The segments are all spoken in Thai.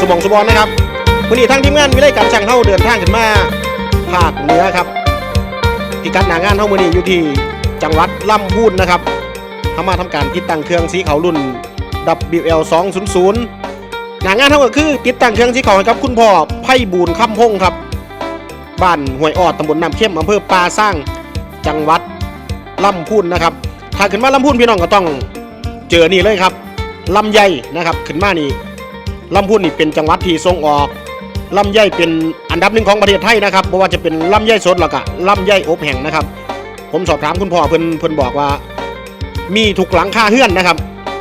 สมองสุบอนนะครับวันนี้ทางทีมงานวิไลการช่างเข้าเดินทางขึ้นมาภาคเหนือครับพิกัดหนางานเข้ามือนี้อยู่ที่จังหวัดลำพูนนะครับเขามาทำการติดตั้งเครื่องสีขาวรุ่น WL 200หนางานเท่าก็คือ ติดตั้งเครื่องสีขาวกับคุณพ่อไพ่บูนค่ำพงครับบ้านห้วยออดตำบลน้ำเข้มอำเภอปาสร้างจังหวัดลำพูนนะครับ ถ้าขึ้นมาลำพูนพี่น้องก็ต้องเจอนี่เลยครับลำไยนะครับ ขึ้นมานี่ ลำพูนนี่เป็นจังหวัดที่ส่งออกลำไยเป็นอันดับหนึ่งของประเทศไทยนะครับเพราะว่าจะเป็นลำไยสดแล้วก็ลำไยอบแห้งนะครับ ผมสอบถามคุณพ่อเพิ่นเพิ่นบอกว่า มีทุกหลังคาเฮือนนะครับ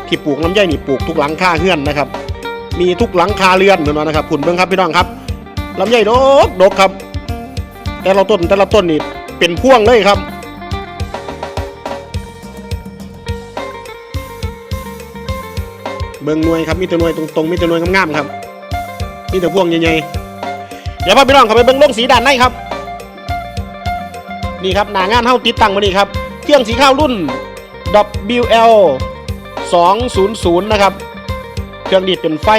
ที่ปลูกลำไยนี่ปลูกทุกหลังคาเฮือนนะครับ มีทุกหลังคาเรือนเหมือนว่านะครับคุณเบิ่งครับพี่น้องครับลำไยดกดกครับ แต่ละต้นแต่ละต้นนี่เป็นพ่วงเลยครับ เบิ่งหน่วยครับมีแต่หน่วยตรงๆมีแต่หน่วยงามๆครับมีแต่พวงใหญ่ๆเดี๋ยวพาพี่น้องเข้าไปเบิ่งลงสีด้านในครับ นี่ครับหน้างานเฮาติดตั้งมานี่ครับ เครื่องสีข้าวรุ่น WL 200 นะครับ เครื่องนี้เป็นไฟ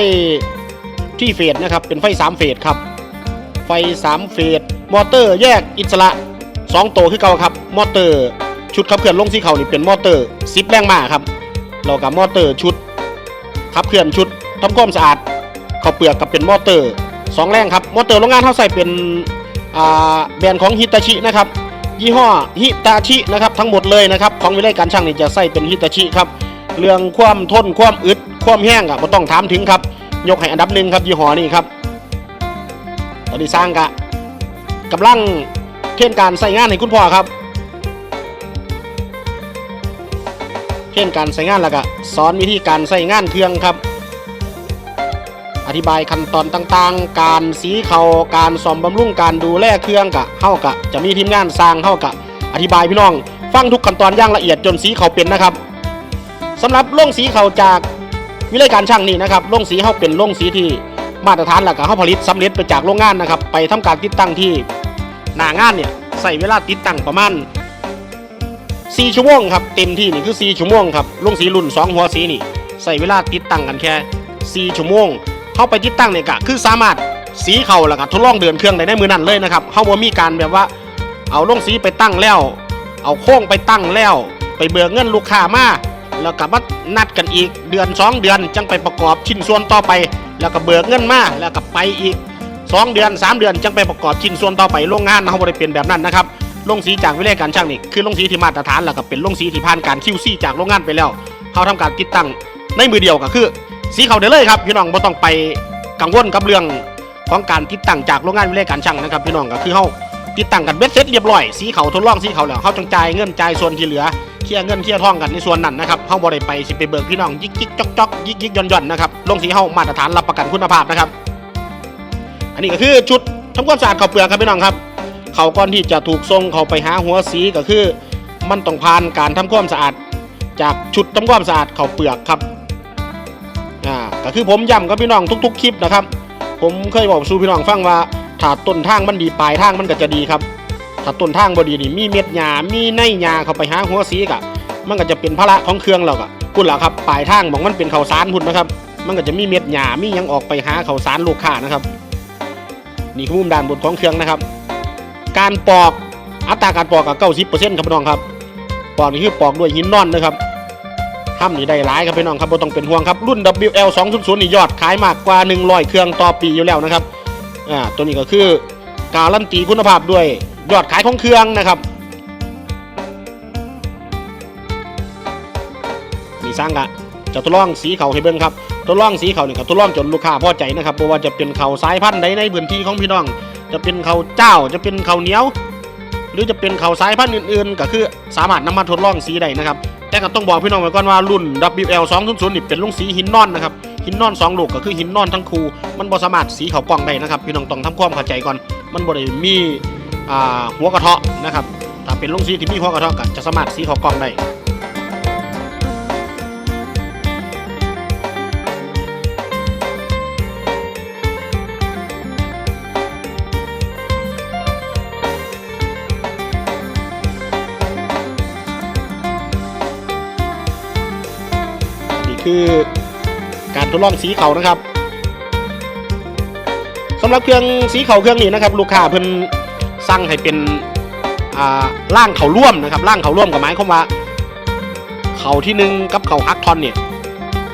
ที่เฟสนะครับ เป็นไฟ 3 เฟสครับ ไฟ 3 เฟส มอเตอร์แยกอิสระ2ตัวคือเก่าครับ มอเตอร์ ชุดขับเคลื่อนลงสีเขานี่เป็นมอเตอร์10แรงม้าครับแล้วกับมอเตอร์ชุด ขับเคลื่อนชุดทำความสะอาดเขาวเปลือกกับเป็นมอเตอร์2แรงครับมอเตอร์โรงงานเขาใส่เป็นแบรนด์ของฮิตาชินะครับยี่ห้อฮิตาชินะครับทั้งหมดเลยนะครับของวิไลการช่างนี่จะใส่เป็นฮิตาชิครับเรื่องความทนความอึดความแห้งอะไม่ต้องถามถึงครับ ยกให้อันดับหนึ่งครับยี่ห้อนี้ครับ ตอนนี้สร้างกะกำลังเทรนการใส่งานให้คุณพ่อครับ เทรนการใส่งานแล้วก็สอนวิธีการใส่งานเครื่องครับ อธิบายขั้นตอนต่างๆ การสีเขาการซ่อมบำรุงการดูแลเครื่องกะเฮากะจะมีทีมงานสร้างเฮากะอธิบายพี่น้อง ฟังทุกขั้นตอนอย่างละเอียดจนสีเขาเป็นนะครับสำหรับโล่งสีเขาจากวิเลยการช่างนี่นะครับโล่งสีเฮาเป็นโล่งสีที่มาตรฐานแล้วก็เฮาผลิตสำเร็จไปจากโรงงานนะครับ ไปทำการติดตั้งที่หน้างานเนี่ยใส่เวลาติดตั้งประมาณ 4ชั่วโมงครับเต็มที่นี่คือ4ชั่วโมงครับโรงสีรุ่น 2 หัวสีนี่ใส่เวลาติดตั้งกันแค่4ชั่วโมงเข้าไปติดตั้งเนี่ยก็คือสามารถสีเข่าแล้วก็ทดลองเดินเครื่องได้ในมือนั่นเลยนะครับเขาบ่มีการแบบว่า เอาลงสีไปตั้งแล้ว เอาโค้งไปตั้งแล้ว ไปเบิกเงินลูกค้ามาแล้วก็มานัดกันอีกเดือน2เดือนจังไปประกอบชิ้นส่วนต่อไป แล้วก็เบิกเงินมาแล้วก็ไปอีก 2 เดือน 3 เดือนจังไปประกอบชิ้นส่วนต่อไปโรงงานเขาบ่ได้เป็นแบบนั้นนะครับ ลงสีจากวิเลการช่างนี่คือลงสีที่มาตรฐานแล้วก็เป็นลงสีที่ผ่านการ QC จากโรงงานไปแล้วเขาทำการติดตั้งในมือเดียวก็คือ สีเขาได้เลยครับ พี่น้องไม่ต้องไปกังวลกับเรื่องของการติดตั้งจากโรงงานวิเลการช่างนะครับ พี่น้องก็คือเขาติดตั้งกันเบ็ดเสร็จเรียบร้อยสีเขาทดลองสีเขาแล้วเขาจังจ่ายเงินจ่ายส่วนที่เหลือเคลียร์เงินเคลียร์ทองกันในส่วนนั้นนะครับเขาบ่ได้ไปสิไปเบิกพี่น้องยิกยิกจอกจอกยิกยิกย่อนย่อนนะครับลงสีเขามาตรฐานรับประกันคุณภาพนะครับ อันนี้ก็คือชุดทำความสะอาดเขาวเปลือกครับพี่น้องครับ เขาก่อนที่จะถูกส่งเขาไปหาหัวสีก็คือ มันต้องผ่านการทำความสะอาด จากชุดทำความสะอาดเขาเปลือกครับอ่าก็คือผมย้ำกับพี่น้องทุก ๆ คลิปนะครับ ผมเคยบอกสู่พี่น้องฟังว่าถ้าต้นทางมันดีปลายทางมันก็จะดีครับถ้าต้นทางบดีนี่มีเม็ดหญ้ามีในหญ้าเข้าไปหาหัวสีกะมันก็จะเป็นภาระของเครื่องเราก็พุ่นล่ะครับปลายทางบอกมันเป็นข้าสารพุ่นนะครับมันก็จะมีเม็ดหญ้ามียังออกไปหาข้าสารลูกค้านะครับ นี่คือมุมด้านบนของเครื่องนะครับ การปอกอัตราการปอกกับ90%ครับพี่น้องครับปอกนี่คือปอกด้วยหินนอนนะครับทำนี่ได้หลายครับพี่น้องครับบ่ต้องเป็นห่วงครับรุ่น WL 200นี่ยอดขายมากกว่า 100 เครื่องต่อปีอยู่แล้วนะครับอ่าตัวนี้ก็คือการันตีคุณภาพด้วยยอดขายของเครื่องนะครับมีสร้างกะจะทดลองสีเขาให้เบิ่งครับทดลองสีเขานี่ก็ทดลองจนลูกค้าพอใจนะครับบ่ว่าจะเป็นเขาสายพันธุ์ใดในพื้นที่ของพี่น้อง จะเป็นเขาเจ้าจะเป็นเขาเหนียว หรือจะเป็นเขาสายพันธุ์อื่นๆ ก็คือสามารถนำมาทดลองสีได้นะครับ แต่ก็ต้องบอกพี่น้องไว้ก่อนว่ารุ่น WL 200นี่เป็นลุงสีหินนอนนะครับหินนอนสองลูกก็คือหินนอนทั้งคู่มันบ่สามารถสีเขากล่องได้นะครับ พี่น้องต้องทำความเข้าใจก่อน มันบ่ได้มีหัวกระเทาะนะครับถ้าเป็นลุงสีที่มีหัวกระเทาะก็จะสามารถสีเขากล่องได้ คือการทดลองสีเขานะครับสำหรับเครื่องสีเขาเครื่องนี้นะครับ ลูกค้าเพิ่นสั่งให้เป็นอ่าล่างเขาร่วมนะครับล่างเขาร่วมกับหมายความว่าเขาที่หนึ่งกับเขาฮักทอนเนี่ย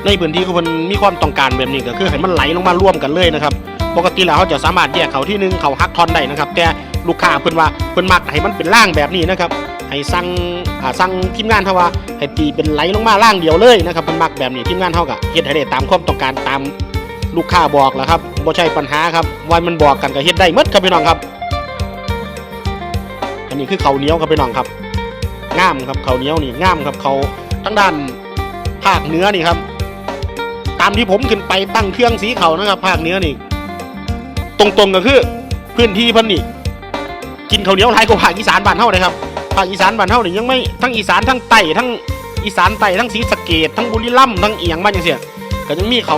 ในพื้นที่ของเพิ่นมีความต้องการแบบนี้ก็คือให้มันไหลลงมาร่วมกันเลยนะครับ ปกติแล้วเขาจะสามารถแยกเขาที่หนึ่งเขาฮักทอนได้นะครับ แต่ลูกค้าเพิ่นว่าเพิ่นมักให้มันเป็นล่างแบบนี้นะครับ ให้สั่งอ่าสั่งทีมงานเขาว่าให้ตีเป็นไหลลงมาล่างเดียวเลยนะครับเพิ่นมักแบบนี้ทีมงานเขาก็เฮ็ดให้ได้ตามความต้องการตามลูกค้าบอกแล้วครับบ่ใช่ปัญหาครับวันมันบอกกันก็เฮ็ดได้หมดครับพี่น้องครับ อันนี้คือเขาวเหนียวครับพี่น้องครับงามครับเขาวเหนียวนี่งามครับเขาทั้งด้านภาคเหนือนี่ครับ ตามที่ผมขึ้นไปตั้งเครื่องสีเขานะครับ ภาคเหนือนี่ ตรงๆก็คือพื้นที่พันนี่กินข้าวเหนียวหลายกว่าภาคอีสานบ้านเฮาเลยครับ ภาคอีสานบ้านเฮานี่ยังไม่ทั้งอีสานทั้งใต้ทั้งอีสานใต้ทั้งศรีสะเกดทั้งบุรีรัมย์ทั้งเอียงบ้านจังเสียก็ยังมีเขา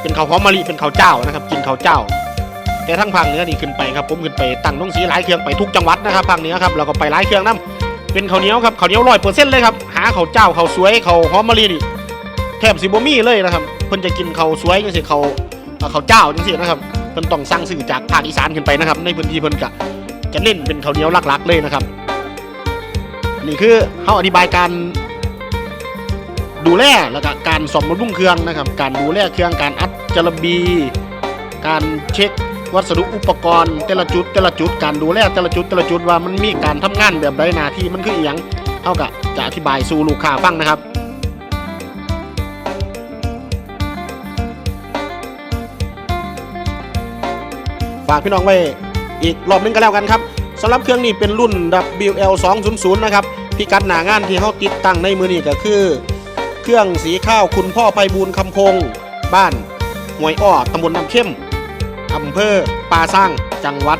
เป็นข้าวหอมมะลิเป็นข้าวเจ้านะครับ กินข้าวเจ้า แต่ทั้งภาคเหนือนี่ขึ้นไปครับผมขึ้นไปตั้งน้องสีหลายเครื่องไปทุกจังหวัดนะครับภาคเหนือครับเราก็ไปหลายเครื่องนํเป็นข้าวเหนียวครับข้าวเหนียวร้อยเปอร์เซ็นต์เลยครับหาข้าวเจ้าข้าวสวยข้าวหอมมะลินี่แทบสิบ่มีเลยนะครับเพิ่นจะกินข้าวสวยจังซี่ข้าวเข้าวเจ้าจังซี่นะครับเพิ่นต้องสั่งซื้อจากภาคอีสานขึ้นไปนะครับ ในพื้นที่เพิ่นก็จะเน้นเป็นข้าวเหนียวหลักๆเลยนะครับ นี่คือเฮาอธิบายการดูแลแล้วก็การซ่อมบำรุงเครื่องนะครับ การดูแลเครื่องการอัดจระบี การเช็ควัสดุอุปกรณ์ แต่ละจุดแต่ละจุดการดูแลแต่ละจุดแต่ละจุดว่ามันมีการทำงานแบบใดหนาที่มันคืออหยังเท่ากับจะอธิบายสู่ลูกค้าฟังนะครับฝากพี่น้องไว้อีกรอบหนึงก็แล้วกันครับ สำหรับเครื่องนี้เป็นรุ่น WL 200นะครับพิกัดหนางานที่เขาติดตั้งในมือนี้ก็คือ เครื่องสีข้าวคุณพ่อไปบูลคำพง บ้านหวยอ้อตำบลน้ำเข้มอำเภอปาสร้างจังหวัด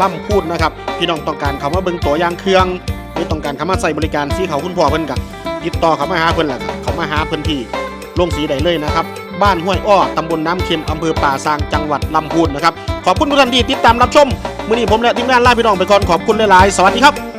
ล่ำพูดนะครับ พี่น้องต้องการคำว่าเบิ่งตัวยางเครื่องหรือต้องการคำว่าใส่บริการสีเขาคุณพ่อเพิ่นกับติดต่อเขามาหาเพิ่นแหละเขามาหาเพิ่นที่โรงสีใดเลยนะครับ บ้านห้วยอ้อตำบลน้ำเค็มอำเภอป่าซางจังหวัดลำพูนนะครับขอบคุณทุกท่านที่ติดตามรับชมมือนี้ผมและทีมงานลาพี่น้องไปก่อนขอบคุณหลายๆสวัสดีครับ